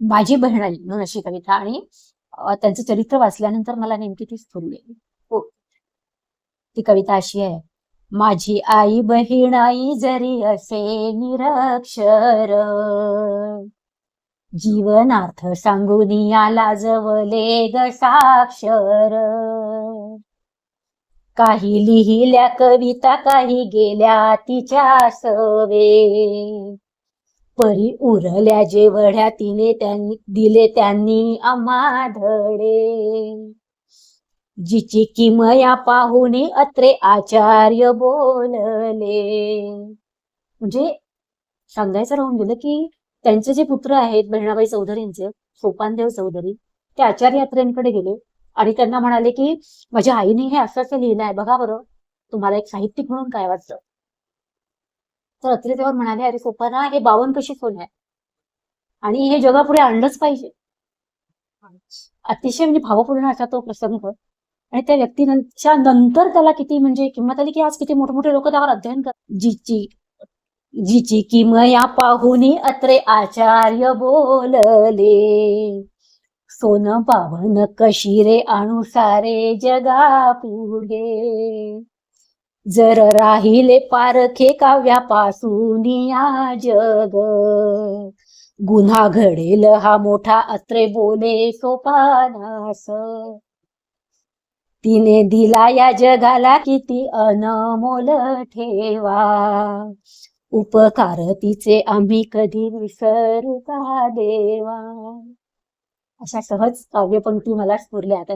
माझी बहीण आली म्हणून अशी कविता आणि त्यांचं चरित्र वाचल्यानंतर मला नेमकी ती स्फुरली हो. ती कविता अशी आहे. माझी आई बहीण आई जरी असे निरक्षर जीवनार्थ सांगून याला जवले ग साक्षर. काही लिहिल्या कविता काही गेल्या तिच्या सवे. परी उरल्या जेवढ्या तिने त्यांनी दिले त्यांनी आम्हा धडे जिची किमया पाहुणे अत्रे आचार्य बोलले. म्हणजे सांगायचं राहून गेलं की त्यांचे जे पुत्र आहेत बहिणाबाई चौधरींचे सोपानदेव चौधरी ते आचार्य यात्रेंकडे गेले. आणि त्यांना म्हणाले की माझ्या आईने हे असं असं लिहिलं आहे बघा बरं. तुम्हाला एक साहित्यिक म्हणून काय वाटतं? तर अत्रे तेव्हा म्हणाले अरे सोपाना हे बावन कशी सोन आहे? आणि हे जगापुढे आणलंच पाहिजे. अतिशय म्हणजे भावपूर्ण असा तो प्रसंग. आणि त्या व्यक्तीच्या नंतर त्याला किती म्हणजे किंमत आली की आज किती मोठमोठे लोक त्यावर अध्ययन करतात जिची जिची किमया पाहुनी अत्रे आचार्य बोलले. सोन पावन कशी रे अनुसारे जगा पुढे जर राहिले पारखे काव्यापासून या जग. गुन्हा घडेल हा मोठा अत्रे बोले सोपानास. तिने दिला या जगाला किती अनमोल ठेवा. उपकार तिचे आम्ही कधी विसरू का देवा. अशा सहज काव्यपंक्ती मला स्फुरल्या आता